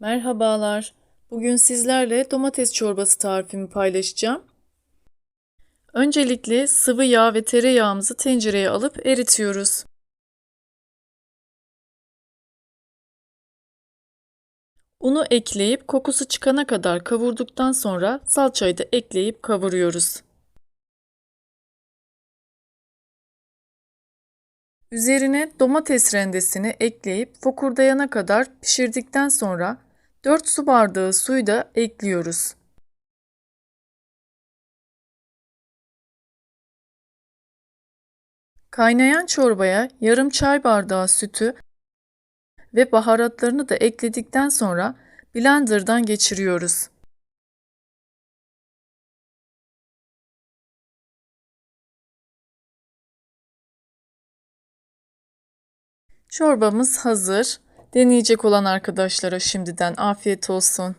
Merhabalar. Bugün sizlerle domates çorbası tarifimi paylaşacağım. Öncelikle sıvı yağ ve tereyağımızı tencereye alıp eritiyoruz. Unu ekleyip kokusu çıkana kadar kavurduktan sonra salçayı da ekleyip kavuruyoruz. Üzerine domates rendesini ekleyip fokurdayana kadar pişirdikten sonra 4 su bardağı suyu da ekliyoruz. Kaynayan çorbaya yarım çay bardağı sütü ve baharatlarını da ekledikten sonra blenderdan geçiriyoruz. Çorbamız hazır. Deneyecek olan arkadaşlara şimdiden afiyet olsun.